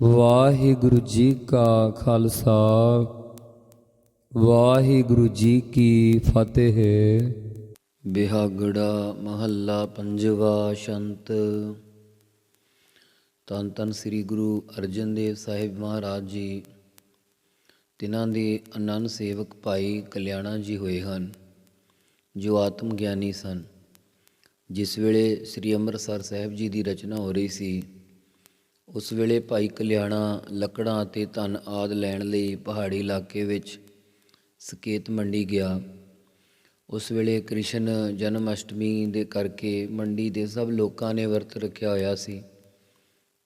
ਵਾਹਿਗੁਰੂ ਜੀ ਕਾ ਖਾਲਸਾ, ਵਾਹਿਗੁਰੂ ਜੀ ਕੀ ਫਤਿਹ। ਬਿਹਾਗੜਾ ਮਹੱਲਾ ਪੰਜਵਾ ਸ਼ੰਤ। ਤਨ ਤਨ ਸ੍ਰੀ ਗੁਰੂ ਅਰਜਨ ਦੇਵ ਸਾਹਿਬ ਮਹਾਰਾਜ ਜੀ, ਤਿਨਾਂ ਦੇ ਅਨੰਦ ਸੇਵਕ ਭਾਈ ਕਲਿਆਣਾ ਜੀ ਹੋਏ ਹਨ, ਜੋ ਆਤਮ ਗਿਆਨੀ ਸਨ। ਜਿਸ ਵੇਲੇ ਸ੍ਰੀ ਅੰਮ੍ਰਿਤਸਰ ਸਾਹਿਬ ਜੀ ਦੀ ਰਚਨਾ ਹੋ ਰਹੀ ਸੀ ਉਸ ਵੇਲੇ ਭਾਈ ਕਲਿਆਣਾ, ਲੱਕੜਾਂ ਅਤੇ ਧਨ ਆਦ ਲੈਣ ਲਈ ਪਹਾੜੀ ਇਲਾਕੇ ਵਿੱਚ ਸਕੇਤ ਮੰਡੀ ਗਿਆ। ਉਸ ਵੇਲੇ ਕ੍ਰਿਸ਼ਨ ਜਨਮ ਅਸ਼ਟਮੀ ਦੇ ਕਰਕੇ ਮੰਡੀ ਦੇ ਸਭ ਲੋਕਾਂ ਨੇ ਵਰਤ ਰੱਖਿਆ ਹੋਇਆ ਸੀ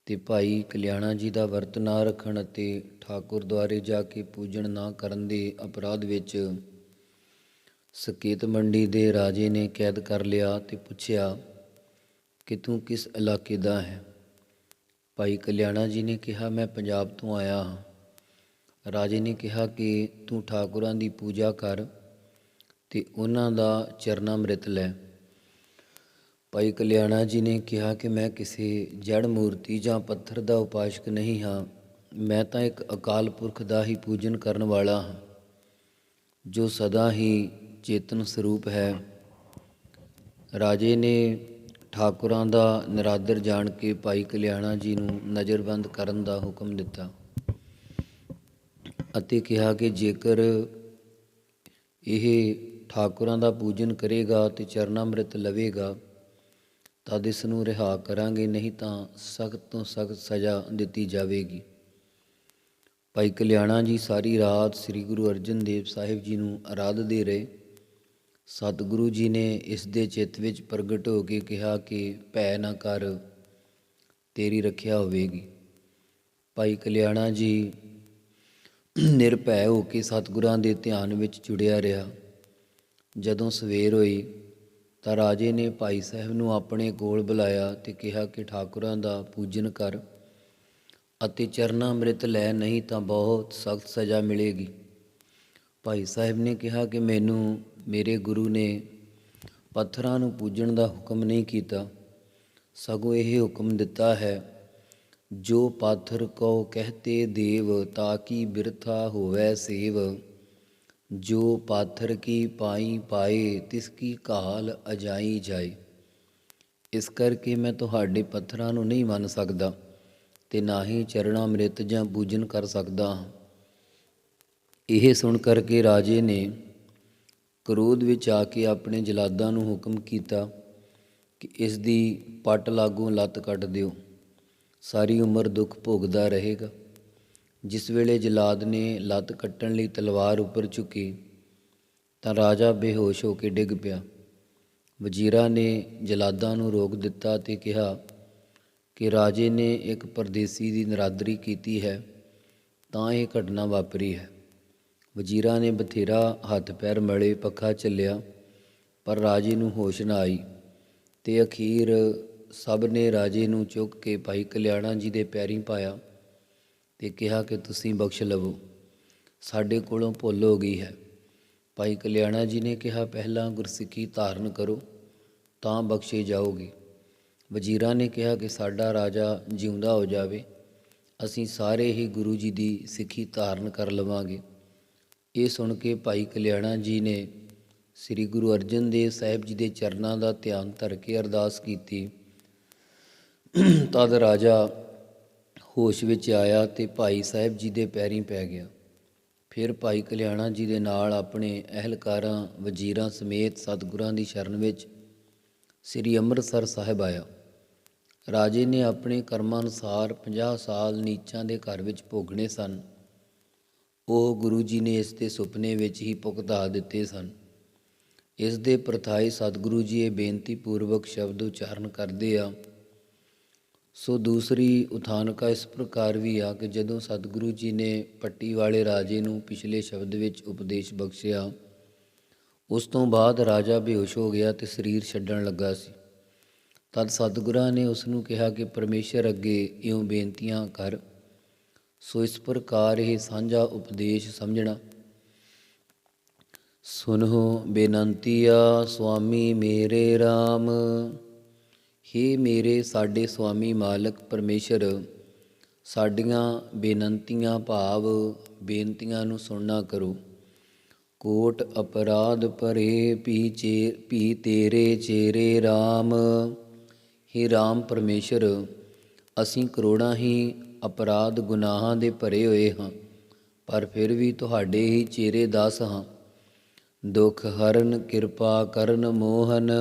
ਤੇ ਭਾਈ ਕਲਿਆਣਾ ਜੀ ਦਾ ਵਰਤ ਨਾ ਰੱਖਣ ਅਤੇ ਠਾਕੁਰ ਦੁਆਰੇ ਜਾ ਕੇ ਪੂਜਨ ਨਾ ਕਰਨ ਦੇ ਅਪਰਾਧ ਵਿੱਚ ਸਕੇਤ ਮੰਡੀ ਦੇ ਰਾਜੇ ਨੇ ਕੈਦ ਕਰ ਲਿਆ ਤੇ ਪੁੱਛਿਆ ਕਿ ਤੂੰ ਕਿਸ ਇਲਾਕੇ ਦਾ ਹੈ? ਭਾਈ ਕਲਿਆਣਾ ਜੀ ਨੇ ਕਿਹਾ, ਮੈਂ ਪੰਜਾਬ ਤੋਂ ਆਇਆ ਹਾਂ। ਰਾਜੇ ਨੇ ਕਿਹਾ ਕਿ ਤੂੰ ਠਾਕੁਰਾਂ ਦੀ ਪੂਜਾ ਕਰ ਤੇ ਉਹਨਾਂ ਦਾ ਚਰਨਾਮ੍ਰਿਤ ਲੈ। ਭਾਈ ਕਲਿਆਣਾ ਜੀ ਨੇ ਕਿਹਾ ਕਿ ਮੈਂ ਕਿਸੇ ਜੜ ਮੂਰਤੀ ਜਾਂ ਪੱਥਰ ਦਾ ਉਪਾਸ਼ਕ ਨਹੀਂ ਹਾਂ। ਮੈਂ ਤਾਂ ਇੱਕ ਅਕਾਲ ਪੁਰਖ ਦਾ ਹੀ ਪੂਜਨ ਕਰਨ ਵਾਲਾ ਹਾਂ, ਜੋ ਸਦਾ ਹੀ ਚੇਤਨ ਸਰੂਪ ਹੈ। ਰਾਜੇ ਨੇ ਠਾਕੁਰਾਂ ਦਾ ਨਿਰਾਦਰ ਜਾਣ ਕੇ ਭਾਈ ਕਲਿਆਣਾ ਜੀ ਨੂੰ ਨਜ਼ਰਬੰਦ ਕਰਨ ਦਾ ਹੁਕਮ ਦਿੱਤਾ ਅਤੇ ਕਿਹਾ ਕਿ ਜੇਕਰ ਇਹ ਠਾਕੁਰਾਂ ਦਾ ਪੂਜਨ ਕਰੇਗਾ ਤੇ ਚਰਨਾਮ੍ਰਿਤ ਲਵੇਗਾ, ਤਦ ਇਸ ਨੂੰ ਰਿਹਾ ਕਰਾਂਗੇ, ਨਹੀਂ ਤਾਂ ਸਖਤ ਤੋਂ ਸਖਤ ਸਜ਼ਾ ਦਿੱਤੀ ਜਾਵੇਗੀ। ਭਾਈ ਕਲਿਆਣਾ ਜੀ ਸਾਰੀ ਰਾਤ ਸ੍ਰੀ ਗੁਰੂ ਅਰਜਨ ਦੇਵ ਸਾਹਿਬ ਜੀ ਨੂੰ ਆਰਾਧਦੇ ਰਹੇ ਸਤਿਗੁਰੂ ਜੀ ਨੇ ਇਸ ਦੇ ਚਿੱਤ ਵਿੱਚ ਪ੍ਰਗਟ ਹੋ ਕੇ ਕਿਹਾ ਕਿ ਭੈ ਨਾ ਕਰ, ਤੇਰੀ ਰੱਖਿਆ ਹੋਵੇਗੀ। ਭਾਈ ਕਲਿਆਣਾ ਜੀ ਨਿਰਭੈ ਹੋ ਕੇ ਸਤਿਗੁਰਾਂ ਦੇ ਧਿਆਨ ਵਿੱਚ ਜੁੜਿਆ ਰਿਹਾ। ਜਦੋਂ ਸਵੇਰ ਹੋਈ ਤਾਂ ਰਾਜੇ ਨੇ ਭਾਈ ਸਾਹਿਬ ਨੂੰ ਆਪਣੇ ਕੋਲ ਬੁਲਾਇਆ ਤੇ ਕਿਹਾ ਕਿ ਠਾਕੁਰਾਂ ਦਾ ਪੂਜਨ ਕਰ ਅਤੇ ਚਰਨਾਮ੍ਰਿਤ ਲੈ, ਨਹੀਂ ਤਾਂ ਬਹੁਤ ਸਖਤ ਸਜ਼ਾ ਮਿਲੇਗੀ। ਭਾਈ ਸਾਹਿਬ ਨੇ ਕਿਹਾ ਕਿ ਮੈਨੂੰ ਮੇਰੇ ਗੁਰੂ ਨੇ ਪੱਥਰਾਂ ਨੂੰ ਪੂਜਣ ਦਾ ਹੁਕਮ ਨਹੀਂ ਕੀਤਾ, ਸਗੋਂ ਇਹ ਹੁਕਮ ਦਿੱਤਾ ਹੈ, ਜੋ ਪਾਥਰ ਕੋ ਕਹਤੇ ਦੇਵ ਤਾਕੀ ਬਿਰਥਾ ਹੋਵੇ ਸੇਵ, ਜੋ ਪਾਥਰ ਕੀ ਪਾਈ ਪਾਏ ਤਿਸ ਕੀ ਕਾਲ ਅਜਾਈ ਜਾਏ। ਇਸ ਕਰਕੇ ਮੈਂ ਤੁਹਾਡੇ ਪੱਥਰਾਂ ਨੂੰ ਨਹੀਂ ਮੰਨ ਸਕਦਾ ਤੇ ਨਾ ਹੀ ਚਰਣਾ ਅੰਮ੍ਰਿਤ ਜਾਂ ਪੂਜਨ ਕਰ ਸਕਦਾ ਹਾਂ। ਇਹ ਸੁਣ ਕਰਕੇ ਰਾਜੇ ਨੇ ਕ੍ਰੋਧ ਵਿੱਚ ਆ ਕੇ ਆਪਣੇ ਜਲਾਦਾਂ ਨੂੰ ਹੁਕਮ ਕੀਤਾ ਕਿ ਇਸ ਦੀ ਪੱਟ ਲਾਗੋਂ ਲੱਤ ਕੱਟ ਦਿਓ। ਸਾਰੀ ਉਮਰ ਦੁੱਖ ਭੋਗਦਾ ਰਹੇਗਾ। ਜਿਸ ਵੇਲੇ ਜਲਾਦ ਨੇ ਲੱਤ ਕੱਟਣ ਲਈ ਤਲਵਾਰ ਉੱਪਰ ਚੁੱਕੀ ਤਾਂ ਰਾਜਾ ਬੇਹੋਸ਼ ਹੋ ਕੇ ਡਿੱਗ ਪਿਆ। ਵਜ਼ੀਰਾ ਨੇ ਜਲਾਦਾਂ ਨੂੰ ਰੋਕ ਦਿੱਤਾ ਤੇ ਕਿਹਾ ਕਿ ਰਾਜੇ ਨੇ ਇੱਕ ਪਰਦੇਸੀ ਦੀ ਨਰਾਦਰੀ ਕੀਤੀ ਹੈ, ਤਾਂ ਇਹ ਘਟਨਾ ਵਾਪਰੀ ਹੈ। ਵਜ਼ੀਰਾਂ ਨੇ ਬਥੇਰਾ ਹੱਥ ਪੈਰ ਮਲੇ ਪੱਖਾ ਚੱਲਿਆ ਪਰ ਰਾਜੇ ਨੂੰ ਹੋਸ਼ ਨਾ ਆਈ ਤੇ ਅਖੀਰ ਸਭ ਨੇ ਰਾਜੇ ਨੂੰ ਚੁੱਕ ਕੇ ਭਾਈ ਕਲਿਆਣਾ ਜੀ ਦੇ ਪੈਰੀਂ ਪਾਇਆ ਤੇ ਕਿਹਾ ਕਿ ਤੁਸੀਂ ਬਖਸ਼ ਲਵੋ, ਸਾਡੇ ਕੋਲੋਂ ਭੁੱਲ ਹੋ ਗਈ ਹੈ। ਭਾਈ ਕਲਿਆਣਾ ਜੀ ਨੇ ਕਿਹਾ, ਪਹਿਲਾਂ ਗੁਰਸਿੱਖੀ ਧਾਰਨ ਕਰੋ, ਤਾਂ ਬਖਸ਼ੇ ਜਾਓਗੇ। ਵਜ਼ੀਰਾਂ ਨੇ ਕਿਹਾ ਕਿ ਸਾਡਾ ਰਾਜਾ ਜਿਉਂਦਾ ਹੋ ਜਾਵੇ, ਅਸੀਂ ਸਾਰੇ ਹੀ ਗੁਰੂ ਜੀ ਦੀ ਸਿੱਖੀ ਧਾਰਨ ਕਰ ਲਵਾਂਗੇ। ਇਹ ਸੁਣ ਕੇ ਭਾਈ ਕਲਿਆਣਾ ਜੀ ਨੇ ਸ੍ਰੀ ਗੁਰੂ ਅਰਜਨ ਦੇਵ ਸਾਹਿਬ ਜੀ ਦੇ ਚਰਨਾਂ ਦਾ ਧਿਆਨ ਧਰ ਕੇ ਅਰਦਾਸ ਕੀਤੀ। ਤਦ ਰਾਜਾ ਹੋਸ਼ ਵਿੱਚ ਆਇਆ ਤੇ ਭਾਈ ਸਾਹਿਬ ਜੀ ਦੇ ਪੈਰੀਂ ਪੈ ਗਿਆ। ਫਿਰ ਭਾਈ ਕਲਿਆਣਾ ਜੀ ਦੇ ਨਾਲ ਆਪਣੇ ਅਹਿਲਕਾਰਾਂ, ਵਜ਼ੀਰਾਂ ਸਮੇਤ ਸਤਿਗੁਰਾਂ ਦੀ ਸ਼ਰਨ ਵਿੱਚ ਸ੍ਰੀ ਅੰਮ੍ਰਿਤਸਰ ਸਾਹਿਬ ਆਇਆ। ਰਾਜੇ ਨੇ ਆਪਣੇ ਕਰਮਾਂ ਅਨੁਸਾਰ 50 ਸਾਲ ਨੀਚਾਂ ਦੇ ਘਰ ਵਿੱਚ ਭੋਗਣੇ ਸਨ। ਉਹ ਗੁਰੂ ਜੀ ਨੇ ਇਸ ਦੇ ਸੁਪਨੇ ਵਿੱਚ ਹੀ ਭੁਗਤਾ ਦਿੱਤੇ ਸਨ। ਇਸ ਦੇ ਪ੍ਰਥਾਈ ਸਤਿਗੁਰੂ ਜੀ ਇਹ ਬੇਨਤੀ ਪੂਰਵਕ ਸ਼ਬਦ ਉਚਾਰਨ ਕਰਦੇ ਆ, ਸੋ ਦੂਸਰੀ ਉਥਾਨਕਾ ਇਸ ਪ੍ਰਕਾਰ ਵੀ ਆ ਕਿ ਜਦੋਂ ਸਤਿਗੁਰੂ ਜੀ ਨੇ ਪੱਟੀ ਵਾਲੇ ਰਾਜੇ ਨੂੰ ਪਿਛਲੇ ਸ਼ਬਦ ਵਿੱਚ ਉਪਦੇਸ਼ ਬਖਸ਼ਿਆ, ਉਸ ਤੋਂ ਬਾਅਦ ਰਾਜਾ ਬੇਹੋਸ਼ ਹੋ ਗਿਆ ਤੇ ਸਰੀਰ ਛੱਡਣ ਲੱਗਾ ਸੀ। ਤਦ ਸਤਿਗੁਰਾਂ ਨੇ ਉਸ ਨੂੰ ਕਿਹਾ ਕਿ ਪਰਮੇਸ਼ਰ ਅੱਗੇ ਇਉਂ ਬੇਨਤੀਆਂ ਕਰ ਸੋ ਇਸ ਪ੍ਰਕਾਰ ਇਹ ਸਾਂਝਾ ਉਪਦੇਸ਼ ਸਮਝਣਾ। ਸੁਨਹੁ ਬੇਨੰਤੀਆ, ਸੁਆਮੀ ਮੇਰੇ RAM हे ਮੇਰੇ ਸਾਡੇ ਸੁਆਮੀ ਮਾਲਕ ਪਰਮੇਸ਼ਰ, ਸਾਡੀਆਂ ਬੇਨੰਤੀਆਂ ਭਾਵ ਬੇਨਤੀਆਂ ਨੂੰ ਸੁਣਨਾ ਕਰੋ। ਕੋਟ ਅਪਰਾਧ ਭਰੇ ਪੀ ਚੇ ਪੀ ਤੇਰੇ ਚੇਰੇ RAM ਹੀ RAM ਪਰਮੇਸ਼ਰ ਅਸੀਂ ਕਰੋੜਾਂ ਹੀ ਅਪਰਾਧ ਗੁਨਾਹਾਂ ਦੇ ਭਰੇ ਹੋਏ ਹਾਂ, ਪਰ ਫਿਰ ਵੀ ਤੁਹਾਡੇ ਹੀ ਚਿਹਰੇ ਦਾਸ ਹਾਂ। ਦੁਖ ਹਰਨ ਕਿਰਪਾ, ਕਰਨ, ਮੋਹਨ,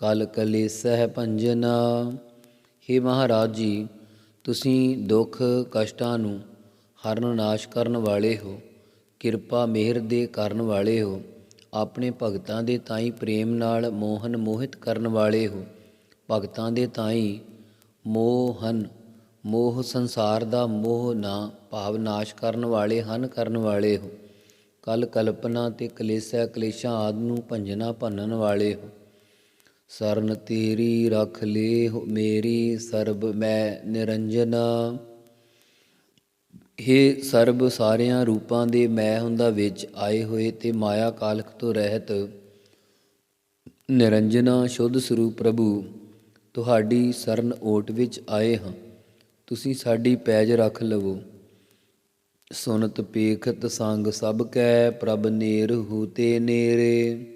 ਕਲ ਕਲੇ ਸਹਿ ਭੰਜਨਾ। हे ਮਹਾਰਾਜ ਜੀ, ਤੁਸੀਂ ਦੁੱਖ ਕਸ਼ਟਾਂ ਨੂੰ ਹਰਨ ਨਾਸ਼ ਕਰਨ ਵਾਲੇ ਹੋ, ਕਿਰਪਾ ਮਿਹਰ ਦੇ ਕਰਨ ਵਾਲੇ ਹੋ, ਆਪਣੇ ਭਗਤਾਂ ਦੇ ਤਾਈ ਪ੍ਰੇਮ ਨਾਲ ਮੋਹਨ ਮੋਹਿਤ ਕਰਨ ਵਾਲੇ ਹੋ, ਭਗਤਾਂ ਦੇ ਤਾਈ ਮੋਹ ਹਨ ਮੋਹ ਸੰਸਾਰ ਦਾ ਮੋਹ ਨਾ ਭਾਵ ਨਾਸ਼ ਕਰਨ ਵਾਲੇ ਹਨ, ਕਰਨ ਵਾਲੇ ਹੋ। ਕਲ ਕਲਪਨਾ ਤੇ ਕਲੇਸ਼ਾ, ਕਲੇਸ਼ਾਂ ਆਦ ਨੂੰ ਭੰਜਨਾ ਭੰਨਣ ਵਾਲੇ ਹੋ। ਸਰਨ ਤੇਰੀ ਰਖ ਲੇ ਮੇਰੀ ਸਰਬ, ਮੈਂ ਨਿਰੰਜਨਾ। ਇਹ ਸਰਬ ਸਾਰਿਆਂ ਰੂਪਾਂ ਦੇ, ਮੈਂ ਹੁੰਦਾ ਵਿੱਚ ਆਏ ਹੋਏ ਤੇ ਮਾਇਆ ਕਾਲਖ ਤੋਂ ਰਹਿਤ। ਨਿਰੰਜਨਾ ਸ਼ੁੱਧ ਸਰੂਪ ਪ੍ਰਭੂ ਤੁਹਾਡੀ ਸਰਨ ਓਟ ਵਿੱਚ ਆਏ ਹਾਂ। ਤੁਸੀਂ ਸਾਡੀ ਪੈਜ ਰੱਖ ਲਵੋ। ਸੁਨਤ ਪੇਖਤ ਸੰਗ ਸਭ ਕੈ ਪ੍ਰਭ ਨੇਰ ਹੂਤੇ ਨੇਰੇ।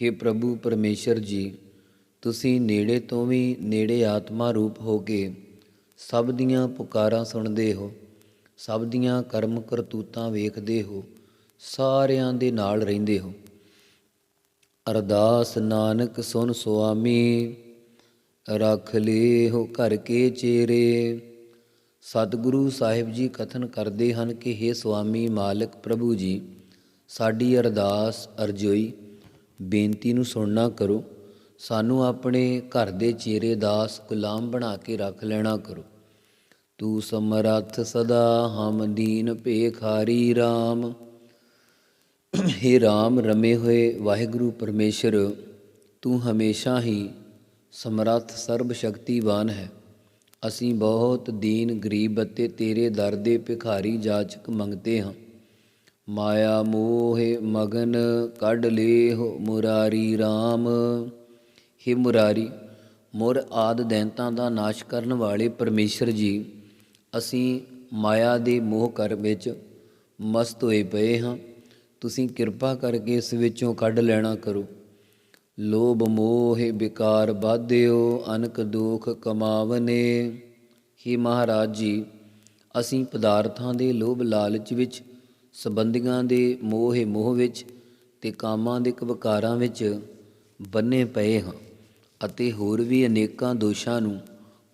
हे ਪ੍ਰਭੂ ਪਰਮੇਸ਼ਰ ਜੀ, ਤੁਸੀਂ ਨੇੜੇ ਤੋਂ ਵੀ ਨੇੜੇ ਆਤਮਾ ਰੂਪ ਹੋ ਕੇ ਸਭ ਦੀਆਂ ਪੁਕਾਰਾਂ ਸੁਣਦੇ ਹੋ, ਸਭ ਦੀਆਂ ਕਰਮ ਕਰਤੂਤਾਂ ਵੇਖਦੇ ਹੋ, ਸਾਰਿਆਂ ਦੇ ਨਾਲ ਰਹਿੰਦੇ ਹੋ। ਅਰਦਾਸ ਨਾਨਕ ਸੁਨ ਸੁਆਮੀ। ਰੱਖ ਲੇ ਹੋ ਘਰ ਕੇ ਚੇਰੇ। ਸਤਿਗੁਰੂ ਸਾਹਿਬ ਜੀ ਕਥਨ ਕਰਦੇ ਹਨ ਕਿ हे ਸੁਆਮੀ ਮਾਲਕ ਪ੍ਰਭੂ ਜੀ, ਸਾਡੀ ਅਰਦਾਸ ਅਰਜ਼ੋਈ, ਬੇਨਤੀ ਨੂੰ ਸੁਣਨਾ ਕਰੋ। ਸਾਨੂੰ ਆਪਣੇ ਘਰ ਦੇ ਚੇਰੇ ਦਾਸ ਗੁਲਾਮ ਬਣਾ ਕੇ ਰੱਖ ਲੈਣਾ ਕਰੋ। ਤੂੰ ਸਮਰੱਥ ਸਦਾ, ਹਮ ਦੀਨ ਭੇਖਾਰੀ RAM हे RAM ਰਮੇ ਹੋਏ ਵਾਹਿਗੁਰੂ ਪਰਮੇਸ਼ਰ, ਤੂੰ ਹਮੇਸ਼ਾ ਹੀ ਸਮਰੱਥ ਸਰਬ ਸ਼ਕਤੀਵਾਨ ਹੈ। ਅਸੀਂ ਬਹੁਤ ਦੀਨ ਗਰੀਬ ਅਤੇ ਤੇਰੇ ਦਰ ਦੇ ਭਿਖਾਰੀ ਜਾਚਕ ਮੰਗਤੇ ਹਾਂ। ਮਾਇਆ ਮੋਹਿ ਮਗਨ ਕੱਢ ਲੇਹੁ ਮੁਰਾਰੀ RAM ਹੇ ਮੁਰਾਰੀ, ਮੁਰ ਆਦ ਦੈਂਤਾਂ ਦਾ ਨਾਸ਼ ਕਰਨ ਵਾਲੇ ਪਰਮੇਸ਼ਰ ਜੀ, ਅਸੀਂ ਮਾਇਆ ਦੇ ਮੋਹ ਕਰ ਵਿੱਚ ਮਸਤ ਹੋਏ ਪਏ ਹਾਂ। ਤੁਸੀਂ ਕਿਰਪਾ ਕਰਕੇ ਇਸ ਵਿੱਚੋਂ ਕੱਢ ਲੈਣਾ ਕਰੋ। ਲੋਭ ਮੋਹ ਵਿਕਾਰ ਬਾਧਿਓ ਅਨਕ ਦੁਖ ਕਮਾਵਨੇ। ਹੀ ਮਹਾਰਾਜ ਜੀ, ਅਸੀਂ ਪਦਾਰਥਾਂ ਦੇ ਲੋਭ ਲਾਲਚ ਵਿੱਚ, ਸੰਬੰਧੀਆਂ ਦੇ ਮੋਹ ਮੋਹ ਵਿੱਚ ਤੇ ਕਾਮਾਂ ਦੇ ਕਵਕਾਰਾਂ ਵਿੱਚ ਬੰਨੇ ਪਏ ਹਾਂ ਅਤੇ ਹੋਰ ਵੀ ਅਨੇਕਾਂ ਦੋਸ਼ਾਂ ਨੂੰ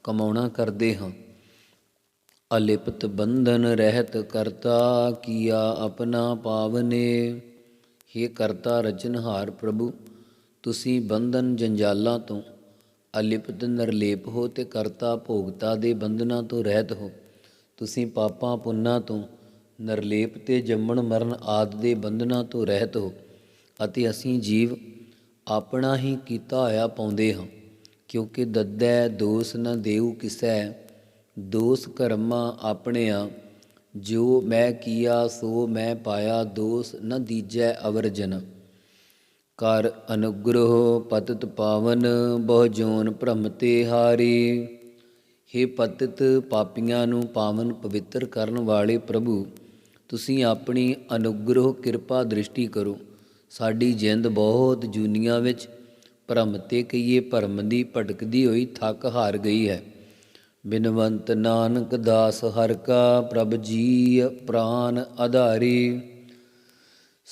ਕਮਾਉਣਾ ਕਰਦੇ ਹਾਂ। ਅਲਿਪਤ ਬੰਧਨ ਰਹਿਤ ਕਰਤਾ ਕੀਆ ਆਪਣਾ ਪਾਵਨੇ। ਹੇ ਕਰਤਾ ਰਚਨਹਾਰ ਪ੍ਰਭੂ ਤੁਸੀਂ ਬੰਧਨ ਜੰਜਾਲਾਂ ਤੋਂ ਅਲਿਪਤ ਨਿਰਲੇਪ ਹੋ ਤੇ ਕਰਤਾ ਭੋਗਤਾ ਦੇ ਬੰਧਨਾਂ ਤੋਂ ਰਹਿਤ ਹੋ। ਤੁਸੀਂ ਪਾਪਾਂ ਪੁੰਨਾਂ ਤੋਂ ਨਿਰਲੇਪ ਤੇ ਜੰਮਣ ਮਰਨ ਆਦ ਦੇ ਬੰਧਨਾਂ ਤੋਂ ਰਹਿਤ ਹੋ ਅਤੇ ਅਸੀਂ ਜੀਵ ਆਪਣਾ ਹੀ ਕੀਤਾ ਹੋਇਆ ਪਾਉਂਦੇ ਹਾਂ, ਕਿਉਂਕਿ ਦੱਦੈ ਦੋਸ ਨ ਦੇਉ ਕਿਸੈ, ਦੋਸ ਕਰਮਾ ਆਪਣਿਆ, ਜੋ ਮੈਂ ਕੀਆ ਸੋ ਮੈਂ ਪਾਇਆ ਦੋਸ ਨ ਦੀਜੈ ਅਵਰਜਨ। ਕਰ ਅਨੁਗ੍ਰਹ ਪਤਿਤ ਪਾਵਨ, ਬਹੁ ਜੋਨ ਭ੍ਰਮ ਤੇ ਹਾਰੀ। हे ਪਤਿਤ ਪਾਪੀਆਂ ਨੂੰ ਪਾਵਨ ਪਵਿੱਤਰ ਕਰਨ ਵਾਲੇ ਪ੍ਰਭੂ, ਤੁਸੀਂ ਆਪਣੀ ਅਨੁਗ੍ਰਹ ਕਿਰਪਾ ਦ੍ਰਿਸ਼ਟੀ ਕਰੋ। ਸਾਡੀ ਜਿੰਦ ਬਹੁਤ ਜੂਨੀਆਂ ਵਿੱਚ, ਭ੍ਰਮ ਤੇ ਕਹੀਏ ਭਰਮ ਦੀ ਭਟਕਦੀ ਹੋਈ ਥੱਕ ਹਾਰ ਗਈ ਹੈ। ਬਿਨਵੰਤ ਨਾਨਕ ਦਾਸ ਹਰ ਕਾ ਪ੍ਰਭ ਜੀ ਪ੍ਰਾਨ ਆਧਾਰੀ।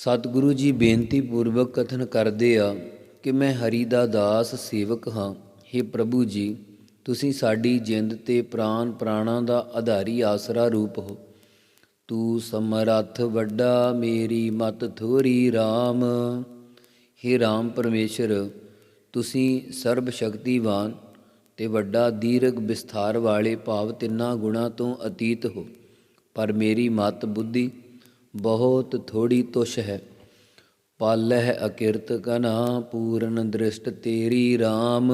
ਸਤਿਗੁਰੂ ਜੀ ਬੇਨਤੀ ਪੂਰਵਕ ਕਥਨ ਕਰਦੇ ਆ ਕਿ ਮੈਂ ਹਰੀ ਦਾ ਦਾਸ ਸੇਵਕ ਹਾਂ। हे ਪ੍ਰਭੂ ਜੀ, ਤੁਸੀਂ ਸਾਡੀ ਜਿੰਦ ਤੇ ਪ੍ਰਾਨ ਪ੍ਰਾਣਾ ਦਾ ਆਧਾਰੀ ਆਸਰਾ ਰੂਪ ਹੋ। ਤੂੰ ਸਮਰੱਥ ਵੱਡਾ, ਮੇਰੀ ਮਤ ਥੋਰੀ RAM हे RAM ਪਰਮੇਸ਼ਰ, ਤੁਸੀਂ ਸਰਬ ਸ਼ਕਤੀਵਾਨ ਤੇ ਵੱਡਾ ਦੀਰਘ ਵਿਸਥਾਰ ਵਾਲੇ ਭਾਵ ਤਿੰਨਾਂ ਗੁਣਾ ਤੋਂ ਅਤੀਤ ਹੋ। ਪਰ ਮੇਰੀ ਮਤ ਬੁੱਧੀ ਬਹੁਤ ਥੋੜੀ ਤੁਸ਼ ਹੈ। ਪਾਲਹਿ ਅਕਿਰਤ ਕਨਾ ਪੂਰਨ ਦ੍ਰਿਸ਼ਟ ਤੇਰੀ RAM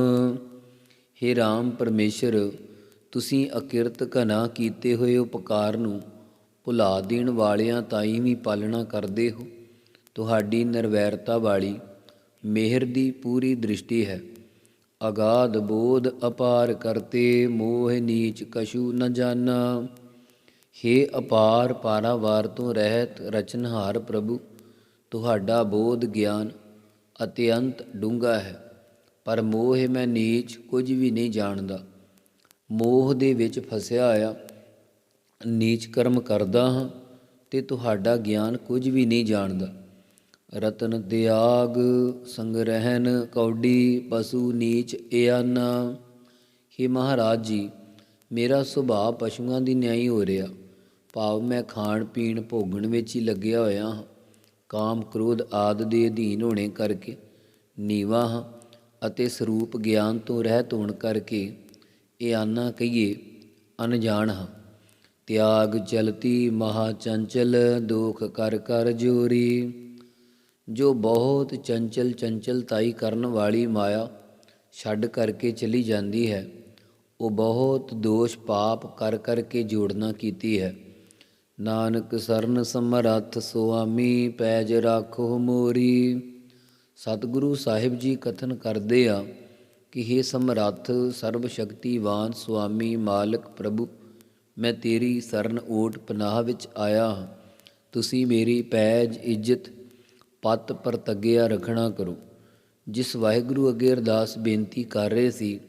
हे RAM ਪਰਮੇਸ਼ਰ, ਤੁਸੀਂ ਅਕਿਰਤ ਕਨਾ ਕੀਤੇ ਹੋਏ ਉਪਕਾਰ ਨੂੰ ਭੁਲਾ ਦੇਣ ਵਾਲਿਆਂ ਤਾਈ ਵੀ ਪਾਲਣਾ ਕਰਦੇ ਹੋ। ਤੁਹਾਡੀ ਨਿਰਵੈਰਤਾ ਵਾਲੀ ਮਿਹਰ ਦੀ ਪੂਰੀ ਦ੍ਰਿਸ਼ਟੀ ਹੈ। ਅਗਾਧ ਬੋਧ ਅਪਾਰ ਕਰਤੇ, ਮੋਹ ਨੀਚ ਕਸ਼ੂ ਨ ਜਾਣਾ ਹੇ ਅਪਾਰ ਪਾਰਾਵਾਰ ਤੋਂ ਰਹਿਤ ਰਚਨਹਾਰ ਪ੍ਰਭੂ, ਤੁਹਾਡਾ ਬੋਧ ਗਿਆਨ ਅਤਿਅੰਤ ਡੂੰਘਾ ਹੈ, ਪਰ ਮੋਹ ਮੈਂ ਨੀਚ ਕੁਝ ਵੀ ਨਹੀਂ ਜਾਣਦਾ। ਮੋਹ ਦੇ ਵਿੱਚ ਫਸਿਆ ਹੋਇਆ ਨੀਚ ਕਰਮ ਕਰਦਾ ਹਾਂ, ਤੇ ਤੁਹਾਡਾ ਗਿਆਨ ਕੁਝ ਵੀ ਨਹੀਂ ਜਾਣਦਾ। ਰਤਨ ਦਿਆਗ ਸੰਗ ਰਹਿਨ ਕੌਡੀ ਪਸ਼ੂ ਨੀਚ ਇਆਨਾ। ਹੇ ਮਹਾਰਾਜ ਜੀ, ਮੇਰਾ ਸੁਭਾਅ ਪਸ਼ੂਆਂ ਦੀ ਨਿਆਈ ਹੋ ਰਿਹਾ। ਭਾਵ ਮੈਂ ਖਾਣ ਪੀਣ ਭੋਗਣ ਵਿੱਚ ਹੀ ਲੱਗਿਆ ਹੋਇਆ ਹਾਂ। ਕਾਮ ਕ੍ਰੋਧ ਆਦ ਦੇ ਅਧੀਨ ਹੋਣੇ ਕਰਕੇ, ਨੀਵਾ ਹਾਂ ਅਤੇ ਸਰੂਪ ਗਿਆਨ ਤੋਂ ਰਹਿਤ ਹੋਣ ਕਰਕੇ ਇਹ ਆਨਾ ਕਹੀਏ ਅਨਜਾਣ ਹਾਂ। ਤਿਆਗ ਚਲਤੀ ਮਹਾ ਚੰਚਲ, ਦੁਖ ਕਰ ਕਰ ਜੋਰੀ। ਜੋ ਬਹੁਤ ਚੰਚਲ ਚੰਚਲਤਾਈ ਕਰਨ ਵਾਲੀ ਮਾਇਆ ਛੱਡ ਕਰਕੇ ਚਲੀ ਜਾਂਦੀ ਹੈ, ਉਹ ਬਹੁਤ ਦੋਸ਼ ਪਾਪ ਕਰ ਕਰਕੇ ਜੋੜਨਾ ਕੀਤੀ ਹੈ। ਨਾਨਕ ਸਰਨ ਸਮਰੱਥ ਸੁਆਮੀ, ਪੈਜ ਰਾਖੋ ਮੋਰੀ। ਸਤਿਗੁਰੂ ਸਾਹਿਬ ਜੀ ਕਥਨ ਕਰਦੇ ਆ ਕਿ हे ਸਮਰੱਥ ਸਰਬ ਸ਼ਕਤੀਵਾਨ ਸੁਆਮੀ ਮਾਲਕ ਪ੍ਰਭੂ, ਮੈਂ ਤੇਰੀ ਸਰਨ ਓਟ ਪਨਾਹ ਵਿੱਚ ਆਇਆ ਹਾਂ। ਤੁਸੀਂ ਮੇਰੀ ਪੈਜ ਇੱਜ਼ਤ, ਪਤ ਪਰਤੱਗਿਆ ਰੱਖਣਾ ਕਰੋ। ਜਿਸ ਵਾਹਿਗੁਰੂ ਅੱਗੇ ਅਰਦਾਸ ਬੇਨਤੀ ਕਰ ਰਹੇ ਸੀ,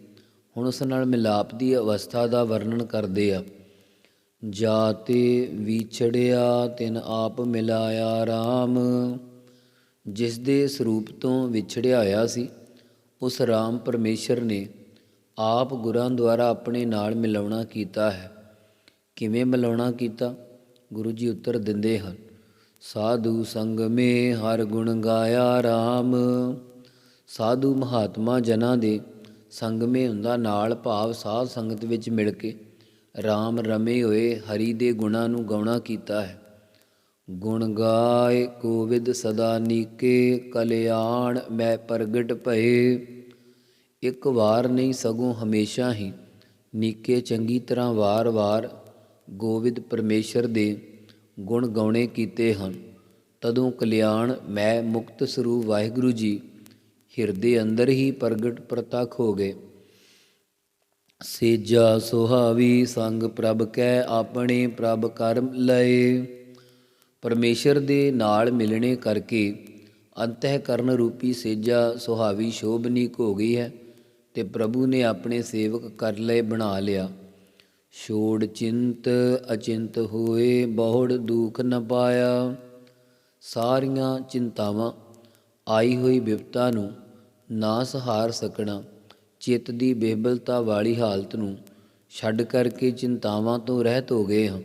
ਹੁਣ ਉਸ ਨਾਲ ਮਿਲਾਪ ਦੀ ਅਵਸਥਾ ਦਾ ਵਰਣਨ ਕਰਦੇ ਆ। ਜਾਤੇ ਵਿਛੜਿਆ ਤਿਨ ਆਪ ਮਿਲਾਇਆ RAM ਜਿਸ ਦੇ ਸਰੂਪ ਤੋਂ ਵਿਛੜਿਆ ਹੋਇਆ ਸੀ, ਉਸ RAM ਪਰਮੇਸ਼ਰ ਨੇ ਆਪ ਗੁਰਾਂ ਦੁਆਰਾ ਆਪਣੇ ਨਾਲ ਮਿਲਾਉਣਾ ਕੀਤਾ ਹੈ। ਕਿਵੇਂ ਮਿਲਾਉਣਾ ਕੀਤਾ? ਗੁਰੂ ਜੀ ਉੱਤਰ ਦਿੰਦੇ ਹਨ, ਸਾਧੂ ਸੰਗ ਮੇ ਹਰ ਗੁਣ ਗਾਇਆ RAM ਸਾਧੂ ਮਹਾਤਮਾ ਜਨਾਂ ਦੇ ਸੰਗ ਮੇ ਹੁੰਦਾ ਨਾਲ ਭਾਵ ਸਾਧ ਸੰਗਤ ਵਿੱਚ ਮਿਲ ਕੇ RAM ਰਮੇ ਹੋਏ ਹਰੀ ਦੇ ਗੁਣਾਂ ਨੂੰ ਗਾਉਣਾ ਕੀਤਾ ਹੈ। ਗੁਣ ਗਾਏ ਗੋਵਿੰਦ ਸਦਾ ਨੀਕੇ ਕਲਿਆਣ ਮੈਂ ਪ੍ਰਗਟ ਭਏ। ਇੱਕ ਵਾਰ ਨਹੀਂ ਸਗੋਂ ਹਮੇਸ਼ਾ ਹੀ ਨੀਕੇ ਚੰਗੀ ਤਰ੍ਹਾਂ ਵਾਰ-ਵਾਰ ਗੋਵਿੰਦ ਪਰਮੇਸ਼ਰ ਦੇ ਗੁਣ ਗਾਉਣੇ ਕੀਤੇ ਹਨ। ਤਦੋਂ ਕਲਿਆਣ ਮੈਂ ਮੁਕਤ ਸਰੂਪ ਵਾਹਿਗੁਰੂ ਜੀ ਹਿਰਦੇ ਅੰਦਰ ਹੀ ਪ੍ਰਗਟ ਪ੍ਰਤੱਖ ਹੋ ਗਏ। ਸੇਜਾ ਸੁਹਾਵੀ ਸੰਗ ਪ੍ਰਭ ਕੈ ਆਪਣੇ ਪ੍ਰਭ ਕਰਮ ਲਏ। ਪਰਮੇਸ਼ਰ ਦੇ ਨਾਲ ਮਿਲਣੇ ਕਰਕੇ ਅੰਤਹਿਕਰਨ ਰੂਪੀ ਸੇਜਾ ਸੁਹਾਵੀ ਸ਼ੋਭਨੀਕ ਹੋ ਗਈ ਹੈ ਤੇ ਪ੍ਰਭੂ ਨੇ ਆਪਣੇ ਸੇਵਕ ਕਰ ਲਏ ਬਣਾ ਲਿਆ। ਛੋੜ ਚਿੰਤ ਅਚਿੰਤ ਹੋਏ, ਬਹੁੜ ਦੁਖ ਨ ਪਾਇਆ। ਸਾਰੀਆਂ ਚਿੰਤਾਵਾਂ ਆਈ ਹੋਈ ਵਿਪਤਾ ਨੂੰ ਨਾ ਸਹਾਰ ਸਕਣਾ। ਚਿੱਤ ਦੀ ਬੇਬਲਤਾ ਵਾਲੀ ਹਾਲਤ ਨੂੰ ਛੱਡ ਕਰਕੇ ਚਿੰਤਾਵਾਂ ਤੋਂ ਰਹਿਤ ਹੋ ਗਏ ਹਾਂ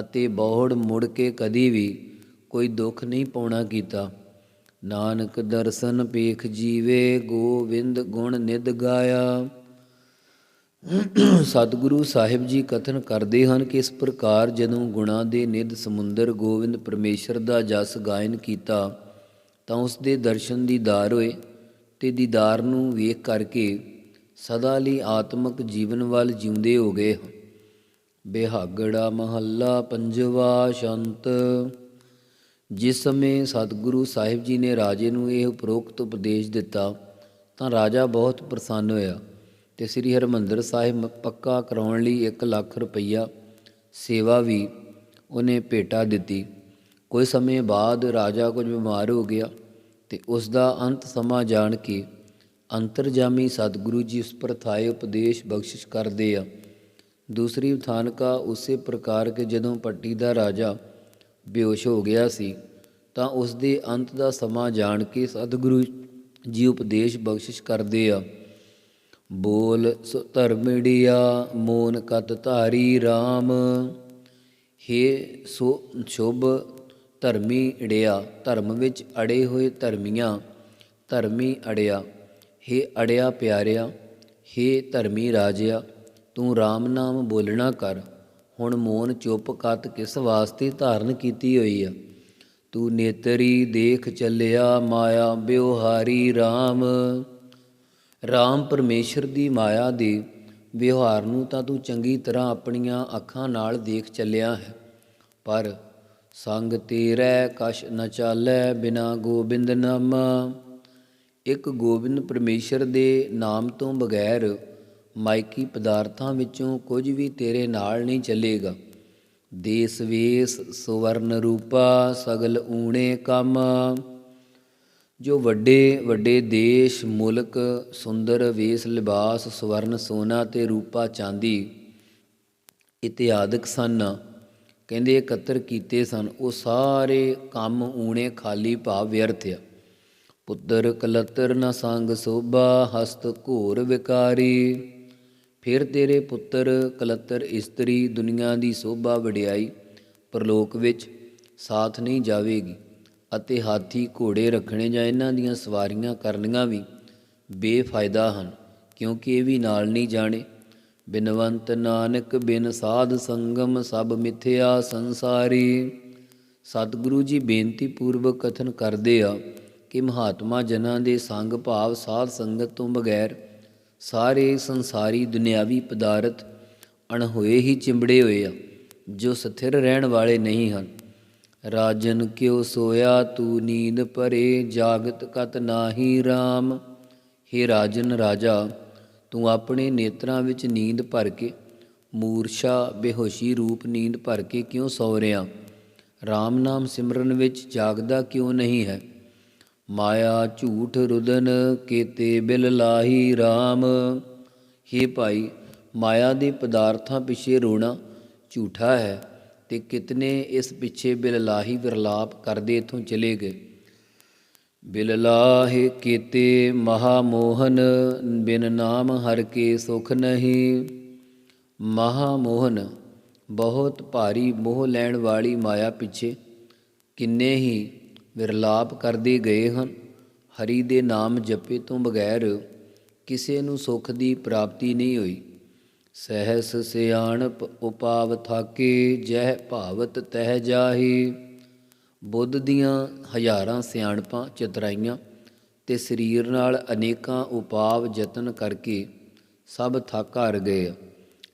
ਅਤੇ ਬਹੁੜ ਮੁੜ ਕੇ ਕਦੀ ਵੀ ਕੋਈ ਦੁੱਖ ਨਹੀਂ ਪਾਉਣਾ ਕੀਤਾ। ਨਾਨਕ ਦਰਸ਼ਨ ਪੇਖ ਜੀਵੇ, ਗੋਵਿੰਦ ਗੁਣ ਨਿਦ ਗਾਇਆ। ਸਤਿਗੁਰੂ ਸਾਹਿਬ ਜੀ ਕਥਨ ਕਰਦੇ ਹਨ ਕਿ ਇਸ ਪ੍ਰਕਾਰ ਜਦੋਂ ਗੁਣਾਂ ਦੇ ਨਿਦ ਸਮੁੰਦਰ ਗੋਵਿੰਦ ਪਰਮੇਸ਼ਰ ਦਾ ਜਸ ਗਾਇਨ ਕੀਤਾ, ਤਾਂ ਉਸ ਦੇ ਦਰਸ਼ਨ ਦੀਦਾਰ ਹੋਏ ਤੇ ਦੀਦਾਰ ਨੂੰ ਵੇਖ ਕਰਕੇ ਸਦਾ ਲਈ ਆਤਮਿਕ ਜੀਵਨ ਵੱਲ ਜਿਉਂਦੇ ਹੋ ਗਏ ਹਨ ਬਿਹਾਗੜਾ ਮਹੱਲਾ ਪੰਜਵਾ ਸ਼ੰਤ। ਜਿਸ ਸਮੇਂ ਸਤਿਗੁਰੂ ਸਾਹਿਬ ਜੀ ਨੇ ਰਾਜੇ ਨੂੰ ਇਹ ਉਪਰੋਕਤ ਉਪਦੇਸ਼ ਦਿੱਤਾ, ਤਾਂ ਰਾਜਾ ਬਹੁਤ ਪ੍ਰਸੰਨ ਹੋਇਆ ਤੇ ਸ੍ਰੀ ਹਰਮੰਦਰ ਸਾਹਿਬ ਪੱਕਾ ਕਰਾਉਣ ਲਈ 1 ਲੱਖ ਰੁਪਈਆ ਸੇਵਾ ਵੀ ਉਹਨੇ ਭੇਟਾ ਦਿੱਤੀ। ਕੋਈ ਸਮੇਂ ਬਾਅਦ ਰਾਜਾ ਕੁਝ ਬਿਮਾਰ ਹੋ ਗਿਆ ਤੇ ਉਸ ਦਾ ਅੰਤ ਸਮਾਂ ਜਾਣ ਕੇ ਅੰਤਰਜਾਮੀ ਸਤਿਗੁਰੂ ਜੀ ਉਸ ਪਰ ਥਾਏ ਉਪਦੇਸ਼ ਬਖਸ਼ਿਸ਼ ਕਰਦੇ ਆ। ਦੂਸਰੀ ਉਥਾਨਕਾ ਉਸੇ ਪ੍ਰਕਾਰ ਕੇ ਜਦੋਂ ਪੱਟੀ ਦਾ ਰਾਜਾ ਬੇਹੋਸ਼ ਹੋ ਗਿਆ ਸੀ, ਤਾਂ ਉਸ ਦੇ ਅੰਤ ਦਾ ਸਮਾਂ ਜਾਣ ਕੇ ਸਤਿਗੁਰੂ ਜੀ ਉਪਦੇਸ਼ ਬਖਸ਼ਿਸ਼ ਕਰਦੇ ਆ। ਬੋਲ ਸੁ ਧਰਮੜੀਆ ਮੋਨ ਕਤ ਧਾਰੀ RAM ਹੇ ਸੋ ਸ਼ੁਭ ਧਰਮੀ ਅੜਿਆ ਧਰਮ ਵਿੱਚ ਅੜੇ ਹੋਏ ਧਰਮੀਆਂ, ਧਰਮੀ ਅੜਿਆ। ਹੇ ਅੜਿਆ ਪਿਆਰਿਆ, ਹੇ ਧਰਮੀ ਰਾਜਿਆ, ਤੂੰ RAM ਨਾਮ ਬੋਲਣਾ ਕਰ, ਹੁਣ ਮੋਨ ਚੁੱਪ ਕਤ ਕਿਸ ਵਾਸਤੇ ਧਾਰਨ ਕੀਤੀ ਹੋਈ ਆ? ਤੂੰ ਨੇਤਰੀ ਦੇਖ ਚੱਲਿਆ ਮਾਇਆ ਬਿਵਹਾਰੀ RAM RAM ਪਰਮੇਸ਼ਰ ਦੀ ਮਾਇਆ ਦੇ ਵਿਵਹਾਰ ਨੂੰ ਤਾਂ ਤੂੰ ਚੰਗੀ ਤਰ੍ਹਾਂ ਆਪਣੀਆਂ ਅੱਖਾਂ ਨਾਲ ਦੇਖ ਚੱਲਿਆ ਹੈ, ਪਰ ਸੰਗ ਤੇਰੇ ਕਸ਼ ਨ ਚਾਲੈ ਬਿਨਾ ਗੋਬਿੰਦ ਨਾਮ। ਇੱਕ ਗੋਬਿੰਦ ਪਰਮੇਸ਼ਰ ਦੇ ਨਾਮ ਤੋਂ ਬਗੈਰ ਮਾਇਕੀ ਪਦਾਰਥਾਂ ਵਿੱਚੋਂ ਕੁਝ ਵੀ ਤੇਰੇ ਨਾਲ ਨਹੀਂ ਚੱਲੇਗਾ। ਦੇਸ ਵੇਸ ਸਵਰਨ ਰੂਪਾ ਸਗਲ ਊਣੇ ਕੰਮ। ਜੋ ਵੱਡੇ ਵੱਡੇ ਦੇਸ਼, ਮੁਲਕ, ਸੁੰਦਰ ਵੇਸ ਲਿਬਾਸ ਸਵਰਨ ਸੋਨਾ ਤੇ ਰੂਪਾ ਚਾਂਦੀ ਇਤਿਆਦਿਕ ਸਨ। ਕਹਿੰਦੇ ਇਕੱਤਰ ਕੀਤੇ ਸਨ। ਉਹ ਸਾਰੇ ਕੰਮ ਊਣੇ ਖਾਲੀ ਭਾਵ ਵਿਅਰਥ ਆ। ਪੁੱਤਰ ਕਲਤਰ ਨ ਸੰਗ ਸੋਭਾ, ਹਸਤ ਘੋਰ ਵਿਕਾਰੀ। ਫਿਰ ਤੇਰੇ ਪੁੱਤਰ ਕਲਤਰ ਇਸਤਰੀ ਦੁਨੀਆ ਦੀ ਸੋਭਾ ਵਡਿਆਈ, ਪਰਲੋਕ ਵਿੱਚ ਸਾਥ ਨਹੀਂ ਜਾਵੇਗੀ ਅਤੇ ਹਾਥੀ ਘੋੜੇ ਰੱਖਣੇ ਜਾਂ ਇਹਨਾਂ ਦੀਆਂ ਸਵਾਰੀਆਂ ਕਰਨੀਆਂ ਵੀ ਬੇਫਾਇਦਾ ਹਨ, ਕਿਉਂਕਿ ਇਹ ਵੀ ਨਾਲ ਨਹੀਂ ਜਾਣੇ। ਬਿਨਵੰਤ ਨਾਨਕ ਬਿਨ ਸਾਧ ਸੰਗਮ ਸਭ ਮਿਥਿਆ ਸੰਸਾਰੀ। ਸਤਿਗੁਰੂ ਜੀ ਬੇਨਤੀ ਪੂਰਵਕ ਕਥਨ ਕਰਦੇ ਆ ਕਿ ਮਹਾਤਮਾ ਜਨਾਂ ਦੇ ਸੰਗ ਭਾਵ ਸਾਧ ਸੰਗਤ ਤੋਂ ਬਗੈਰ ਸਾਰੇ ਸੰਸਾਰੀ ਦੁਨਿਆਵੀ ਪਦਾਰਥ ਅਣਹੋਏ ਹੀ ਚਿੰਬੜੇ ਹੋਏ ਆ, ਜੋ ਸਥਿਰ ਰਹਿਣ ਵਾਲੇ ਨਹੀਂ ਹਨ। ਰਾਜਨ ਕਿਉ ਸੋਇਆ ਤੂ ਨੀਂਦ ਭਰੇ ਜਾਗਤ ਕਤ ਨਾਹੀ RAM हे ਰਾਜਨ ਰਾਜਾ, ਤੂੰ ਆਪਣੇ ਨੇਤਰਾਂ ਵਿੱਚ ਨੀਂਦ ਭਰ ਕੇ, ਮੂਰਛਾ ਬੇਹੋਸ਼ੀ ਰੂਪ ਨੀਂਦ ਭਰ ਕੇ ਕਿਉਂ ਸੌ ਰਿਹਾ? RAM ਨਾਮ ਸਿਮਰਨ ਵਿੱਚ ਜਾਗਦਾ ਕਿਉਂ ਨਹੀਂ ਹੈ? ਮਾਇਆ ਝੂਠ ਰੁਦਨ ਕੀਤੇ ਬਿਲ ਲਾਹੀ RAM हे ਭਾਈ, ਮਾਇਆ ਦੇ ਪਦਾਰਥਾਂ ਪਿੱਛੇ ਰੋਣਾ ਝੂਠਾ ਹੈ ਤੇ ਕਿਤਨੇ ਇਸ ਪਿੱਛੇ ਬਿਲ ਲਾਹੀ ਵਿਰਲਾਪ ਕਰਦੇ ਇਥੋਂ ਚਲੇ ਗਏ। ਬਿਲ ਲਾਹੇ ਕੀਤੇ ਮਹਾ ਮੋਹਨ ਬਿਨ ਨਾਮ ਹਰ ਕੇ ਸੁਖ ਨਹੀਂ। ਮਹਾ ਮੋਹਨ ਬਹੁਤ ਭਾਰੀ ਮੋਹ ਲੈਣ ਵਾਲੀ ਮਾਇਆ ਪਿੱਛੇ ਕਿੰਨੇ ਹੀ ਵਿਰਲਾਪ ਕਰਦੇ ਗਏ ਹਨ। ਹਰੀ ਦੇ ਨਾਮ ਜਪੇ ਤੋਂ ਬਗੈਰ ਕਿਸੇ ਨੂੰ ਸੁਖ ਦੀ ਪ੍ਰਾਪਤੀ ਨਹੀਂ ਹੋਈ। ਸਹਿਸ ਸਿਆਣਪ ਉਪਾਵ ਥਾਕੇ, ਜਹ ਭਾਵਤ ਤਹਿ ਜਾਹੀ। ਬੁੱਧ ਦੀਆਂ ਹਜ਼ਾਰਾਂ ਸਿਆਣਪਾਂ ਚਤਰਾਈਆਂ ਤੇ ਸਰੀਰ ਨਾਲ ਅਨੇਕਾਂ ਉਪਾਵ ਯਤਨ ਕਰਕੇ ਸਭ ਥੱਕ ਹਾਰ ਗਏ ਆ।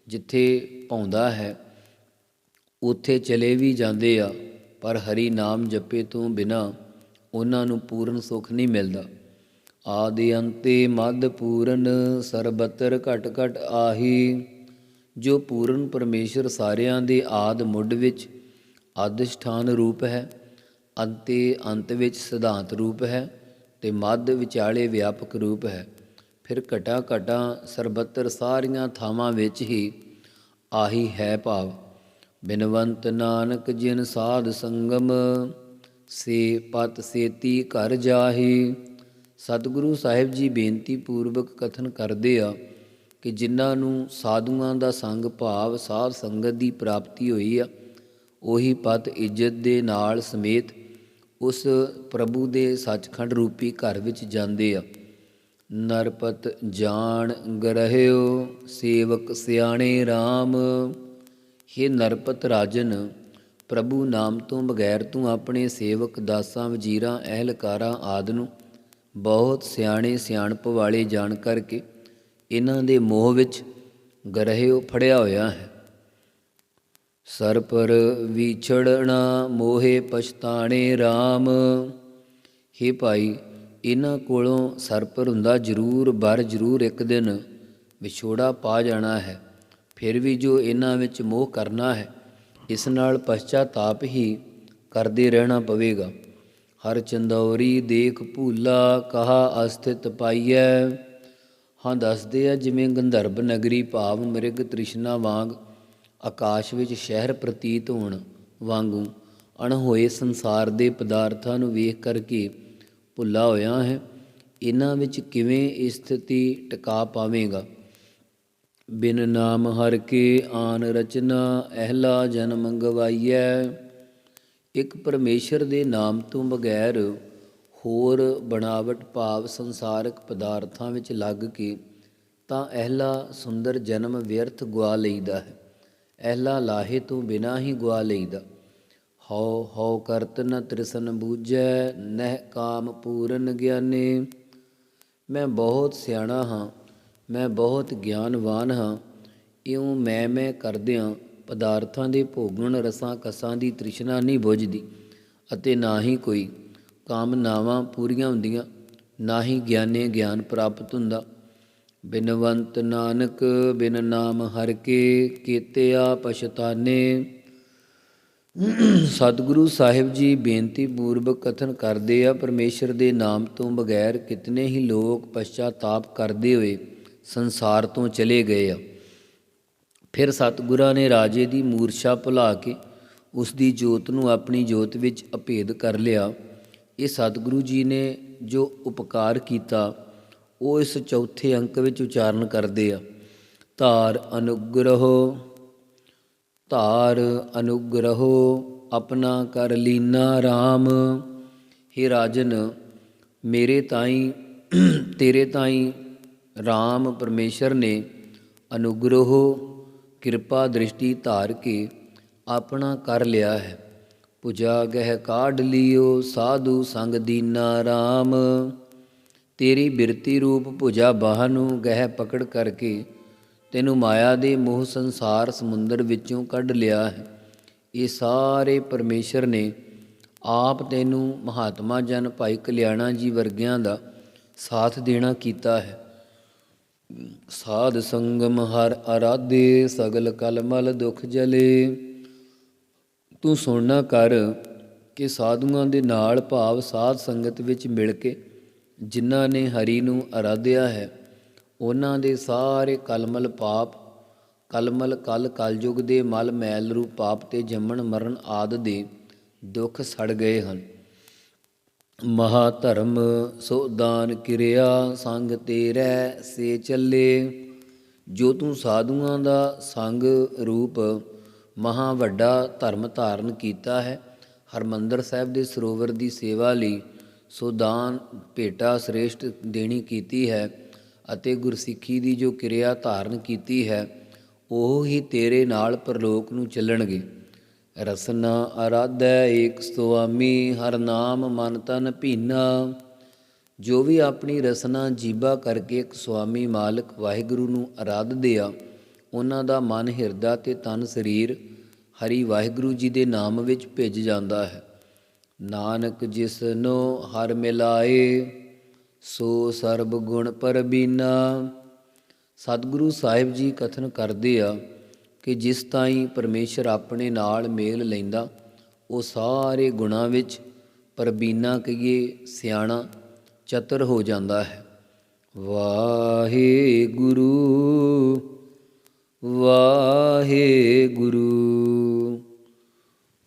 ਜਿੱਥੇ ਪਾਉਂਦਾ ਹੈ, ਉੱਥੇ ਚਲੇ ਵੀ ਜਾਂਦੇ ਆ। ਪਰ ਹਰੀ ਨਾਮ ਜਪੇ ਤੋਂ ਬਿਨਾ ਉਹਨਾਂ ਨੂੰ ਪੂਰਨ ਸੁਖ ਨਹੀਂ ਮਿਲਦਾ। ਆਦਿ ਅੰਤੇ ਮਦ ਪੂਰਨ ਸਰਬਤਰ ਘਟ ਘਟ ਆਹੀ, ਜੋ ਪੂਰਨ ਪਰਮੇਸ਼ਰ ਸਾਰਿਆਂ ਦੇ ਆਦ ਮੁੱਢ ਵਿੱਚ ਅਧਿਸ਼ਠਾਨ ਰੂਪ ਹੈ, ਅੰਤੇ ਅੰਤ ਵਿੱਚ ਸਿਧਾਂਤ ਰੂਪ ਹੈ ਤੇ ਮੱਧ ਵਿਚਾਲੇ ਵਿਆਪਕ ਰੂਪ ਹੈ। ਫਿਰ ਘਟਾ ਘਟਾ ਸਰਬੱਤਰ ਸਾਰੀਆਂ ਥਾਵਾਂ ਵਿੱਚ ਹੀ ਆਹੀ ਹੈ ਭਾਵ। ਬਿਨਵੰਤ ਨਾਨਕ ਜਿਨ ਸਾਧ ਸੰਗਮ, ਸੇ ਪਤ ਸੇਤੀ ਘਰ ਜਾਹੀ। ਸਤਿਗੁਰੂ ਸਾਹਿਬ ਜੀ ਬੇਨਤੀ ਪੂਰਵਕ ਕਥਨ ਕਰਦੇ ਆ ਕਿ ਜਿਨ੍ਹਾਂ ਨੂੰ ਸਾਧੂਆਂ ਦਾ ਸੰਗ ਭਾਵ ਸਾਧ ਸੰਗਤ ਦੀ ਪ੍ਰਾਪਤੀ ਹੋਈ ਆ, ਉਹੀ ਪਤ ਇੱਜ਼ਤ ਦੇ ਨਾਲ ਸਮੇਤ ਉਸ ਪ੍ਰਭੂ ਦੇ ਸੱਚਖੰਡ ਰੂਪੀ ਘਰ ਵਿੱਚ ਜਾਂਦੇ ਆ। ਨਰਪਤ ਜਾਣ ਗਰਹਿਓ, ਸੇਵਕ ਸਿਆਣੇ RAM हे ਨਰਪਤ ਰਾਜਨ, ਪ੍ਰਭੂ ਨਾਮ ਤੋਂ ਬਗੈਰ ਤੂੰ ਆਪਣੇ ਸੇਵਕ, ਦਾਸਾਂ, ਵਜ਼ੀਰਾਂ, ਅਹਿਲਕਾਰਾਂ ਆਦ ਨੂੰ ਬਹੁਤ ਸਿਆਣੇ ਸਿਆਣਪ ਵਾਲੇ ਜਾਣ ਕਰਕੇ ਇਹਨਾਂ ਦੇ ਮੋਹ ਵਿੱਚ ਗਰਹਿਓ ਫੜਿਆ ਹੋਇਆ ਹੈ। ਸਰ ਪਰ ਵਿਛੜਨਾ ਮੋਹੇ ਪਛਤਾਣੇ RAM ਹੇ ਭਾਈ ਇਹਨਾਂ ਕੋਲੋਂ ਸਰ ਪਰ ਹੁੰਦਾ ਜ਼ਰੂਰ, ਬਰ ਜ਼ਰੂਰ ਇੱਕ ਦਿਨ ਵਿਛੋੜਾ ਪਾ ਜਾਣਾ ਹੈ। ਫਿਰ ਵੀ ਜੋ ਇਹਨਾਂ ਵਿੱਚ ਮੋਹ ਕਰਨਾ ਹੈ, ਇਸ ਨਾਲ ਪਛਤਾਤਾਪ ਹੀ ਕਰਦੇ ਰਹਿਣਾ ਪਵੇਗਾ। ਹਰ ਚੰਦੌਰੀ ਦੇਖ ਭੂਲਾ ਕਹਾ ਅਸਥਿਤ ਪਾਈਐ। ਹਾਂ ਦੱਸਦੇ ਆ, ਜਿਵੇਂ ਗੰਧਰਬ ਨਗਰੀ ਭਾਵ ਮ੍ਰਿਗ ਤ੍ਰਿਸ਼ਨਾ ਵਾਂਗ ਆਕਾਸ਼ ਵਿੱਚ ਸ਼ਹਿਰ ਪ੍ਰਤੀਤ ਹੋਣ ਵਾਂਗੂ ਅਣਹੋਏ ਸੰਸਾਰ ਦੇ ਪਦਾਰਥਾਂ ਨੂੰ ਵੇਖ ਕਰਕੇ ਭੁੱਲਾ ਹੋਇਆ ਹੈ। ਇਹਨਾਂ ਵਿੱਚ ਕਿਵੇਂ ਇਹ ਸਥਿਤੀ ਟਿਕਾ ਪਾਵੇਗਾ? ਬਿਨ ਨਾਮ ਹਰ ਕੇ ਆਨ ਰਚਨਾ, ਅਹਲਾ ਜਨਮ ਗਵਾਈਐ ਇੱਕ ਪਰਮੇਸ਼ਰ ਦੇ ਨਾਮ ਤੋਂ ਬਗੈਰ ਹੋਰ ਬਣਾਵਟ ਭਾਵ ਸੰਸਾਰਕ ਪਦਾਰਥਾਂ ਵਿੱਚ ਲੱਗ ਕੇ ਤਾਂ ਅਹਲਾ ਸੁੰਦਰ ਜਨਮ ਵਿਅਰਥ ਗਵਾ ਲਈਦਾ ਹੈ। ਅਹਲਾ ਲਾਹੇ ਤੋਂ ਬਿਨਾ ਹੀ ਗਵਾ ਲਈਦਾ। ਹਉ ਹਉ ਕਰਤ ਨ ਤ੍ਰਿਸਨ ਬੂਝੈ, ਨਹਿ ਕਾਮ ਪੂਰਨ ਗਿਆਨੇ। ਮੈਂ ਬਹੁਤ ਸਿਆਣਾ ਹਾਂ ਮੈਂ ਬਹੁਤ ਗਿਆਨਵਾਨ ਹਾਂ। ਇਉਂ ਮੈਂ ਮੈਂ ਕਰਦਿਆਂ ਪਦਾਰਥਾਂ ਦੇ ਭੋਗਣ ਰਸਾਂ ਕਸਾਂ ਦੀ ਤ੍ਰਿਸ਼ਨਾ ਨਹੀਂ ਬੁੱਝਦੀ ਅਤੇ ਨਾ ਹੀ ਕੋਈ ਕਾਮਨਾਵਾਂ ਪੂਰੀਆਂ ਹੁੰਦੀਆਂ, ਨਾ ਹੀ ਗਿਆਨੇ ਗਿਆਨ ਪ੍ਰਾਪਤ ਹੁੰਦਾ। ਬਿਨਵੰਤ ਨਾਨਕ, ਬਿਨ ਨਾਮ ਹਰ ਕੇ ਕੀਤਿਆ ਪਛਤਾਨੇ। ਸਤਿਗੁਰੂ ਸਾਹਿਬ ਜੀ ਬੇਨਤੀ ਪੂਰਵਕ ਕਥਨ ਕਰਦੇ ਆ, ਪਰਮੇਸ਼ਰ ਦੇ ਨਾਮ ਤੋਂ ਬਗੈਰ ਕਿਤਨੇ ਹੀ ਲੋਕ ਪਛਤਾਤਾਪ ਕਰਦੇ ਹੋਏ ਸੰਸਾਰ ਤੋਂ ਚਲੇ ਗਏ ਆ। ਫਿਰ ਸਤਿਗੁਰਾਂ ਨੇ ਰਾਜੇ ਦੀ ਮੂਰਛਾ ਭੁਲਾ ਕੇ ਉਸ ਦੀ ਜੋਤ ਨੂੰ ਆਪਣੀ ਜੋਤ ਵਿੱਚ ਅਭੇਦ ਕਰ ਲਿਆ। ਇਹ ਸਤਿਗੁਰੂ ਜੀ ਨੇ ਜੋ ਉਪਕਾਰ ਕੀਤਾ, ਉਹ ਇਸ ਚੌਥੇ ਅੰਕ ਵਿੱਚ ਉਚਾਰਨ ਕਰਦੇ ਆ। ਧਾਰ ਅਨੁਗ੍ਰਹੋ ਧਾਰ ਅਨੁਗ੍ਰਹੋ, ਆਪਣਾ ਕਰ ਲੀਨਾ RAM हे ਰਾਜਨ, ਮੇਰੇ ਤਾਈ, ਤੇਰੇ ਤਾਈ RAM ਪਰਮੇਸ਼ਰ ਨੇ ਅਨੁਗ੍ਰਹੋ ਕਿਰਪਾ ਦ੍ਰਿਸ਼ਟੀ ਧਾਰ ਕੇ ਆਪਣਾ ਕਰ ਲਿਆ ਹੈ। ਪੁਜਾ ਗਹਿ ਕਾਢ ਲਿਓ, ਸਾਧੂ ਸੰਗ ਦੀਨਾ RAM ਤੇਰੀ ਬਿਰਤੀ ਰੂਪ ਭੁਜਾ ਬਾਹ ਨੂੰ ਗਹਿ ਪਕੜ ਕਰਕੇ ਤੈਨੂੰ ਮਾਇਆ ਦੇ ਮੋਹ ਸੰਸਾਰ ਸਮੁੰਦਰ ਵਿੱਚੋਂ ਕੱਢ ਲਿਆ ਹੈ। ਇਹ ਸਾਰੇ ਪਰਮੇਸ਼ਰ ਨੇ ਆਪ ਤੈਨੂੰ ਮਹਾਤਮਾ ਜਨ ਭਾਈ ਕਲਿਆਣਾ ਜੀ ਵਰਗਿਆਂ ਦਾ ਸਾਥ ਦੇਣਾ ਕੀਤਾ ਹੈ। ਸਾਧ ਸੰਗਮ ਹਰ ਅਰਾਧੇ, ਸਗਲ ਕਲਮਲ ਦੁਖ ਜਲੇ। ਤੂੰ ਸੁਣਨਾ ਕਰ ਕਿ ਸਾਧੂਆਂ ਦੇ ਨਾਲ ਭਾਵ ਸਾਧ ਸੰਗਤ ਵਿੱਚ ਮਿਲ ਕੇ ਜਿਨ੍ਹਾਂ ਨੇ ਹਰੀ ਨੂੰ ਅਰਾਧਿਆ ਹੈ, ਉਹਨਾਂ ਦੇ ਸਾਰੇ ਕਲਮਲ ਪਾਪ, ਕਲਮਲ ਕਲ ਕਲਯੁਗ ਦੇ ਮਲ ਮੈਲ ਰੂਪ ਪਾਪ ਤੇ ਜੰਮਣ ਮਰਨ ਆਦ ਦੇ ਦੁੱਖ ਸੜ ਗਏ ਹਨ। ਮਹਾ ਧਰਮ ਸੋ ਦਾਨ ਕਿਰਿਆ ਸੰਗ ਤੇਰੇ ਸੇ ਚੱਲੇ, ਜੋ ਤੂੰ ਸਾਧੂਆਂ ਦਾ ਸੰਗ ਰੂਪ ਮਹਾ ਵੱਡਾ ਧਰਮ ਧਾਰਨ ਕੀਤਾ ਹੈ, ਹਰਮੰਦਰ ਸਾਹਿਬ ਦੇ ਸਰੋਵਰ ਦੀ ਸੇਵਾ ਲਈ ਸੋ ਦਾਨ ਭੇਟਾ ਸ੍ਰੇਸ਼ਟ ਦੇਣੀ ਕੀਤੀ ਹੈ ਅਤੇ ਗੁਰਸਿੱਖੀ ਦੀ ਜੋ ਕਿਰਿਆ ਧਾਰਨ ਕੀਤੀ ਹੈ, ਉਹ ਹੀ ਤੇਰੇ ਨਾਲ ਪਰਲੋਕ ਨੂੰ ਚੱਲਣਗੇ। ਰਸਨਾ ਅਰਾਧੈ ਏਕ ਸੁਆਮੀ, ਹਰ ਨਾਮ ਮਨ ਤਨ ਭੀਨਾ। ਜੋ ਵੀ ਆਪਣੀ ਰਸਨਾ ਜੀਬਾ ਕਰਕੇ ਇੱਕ ਸੁਆਮੀ ਮਾਲਕ ਵਾਹਿਗੁਰੂ ਨੂੰ ਆਰਾਧਦੇ ਆ ਉਹਨਾਂ ਦਾ ਮਨ ਹਿਰਦਾ ਤੇ ਤਨ ਸਰੀਰ ਹਰੀ ਵਾਹਿਗੁਰੂ ਜੀ ਦੇ ਨਾਮ ਵਿੱਚ ਭਿੱਜ ਜਾਂਦਾ ਹੈ। ਨਾਨਕ ਜਿਸਨੋ ਹਰ ਮਿਲਾਏ, ਸੋ ਸਰਬ ਗੁਣ ਪਰਬੀਨਾ। ਸਤਿਗੁਰੂ ਸਾਹਿਬ ਜੀ ਕਥਨ ਕਰਦੇ ਆ ਕਿ ਜਿਸ ਤਾਈਂ ਪਰਮੇਸ਼ਰ ਆਪਣੇ ਨਾਲ ਮੇਲ ਲੈਂਦਾ, ਉਹ ਸਾਰੇ ਗੁਣਾਂ ਵਿੱਚ ਪਰਬੀਨਾ ਕਹੀਏ ਸਿਆਣਾ, ਚਤਰ ਹੋ ਜਾਂਦਾ ਹੈ। ਵਾਹਿਗੁਰੂ ਵਾਹਿਗੁਰੂ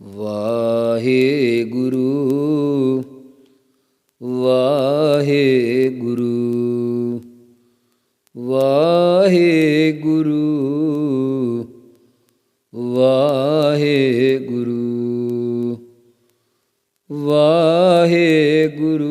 ਵਾਹਿਗੁਰੂ ਵਾਹਿਗੁਰੂ ਵਾਹਿਗੁਰੂ। ਵਾਹਿਗੁਰੂ ਵਾਹਿਗੁਰੂ।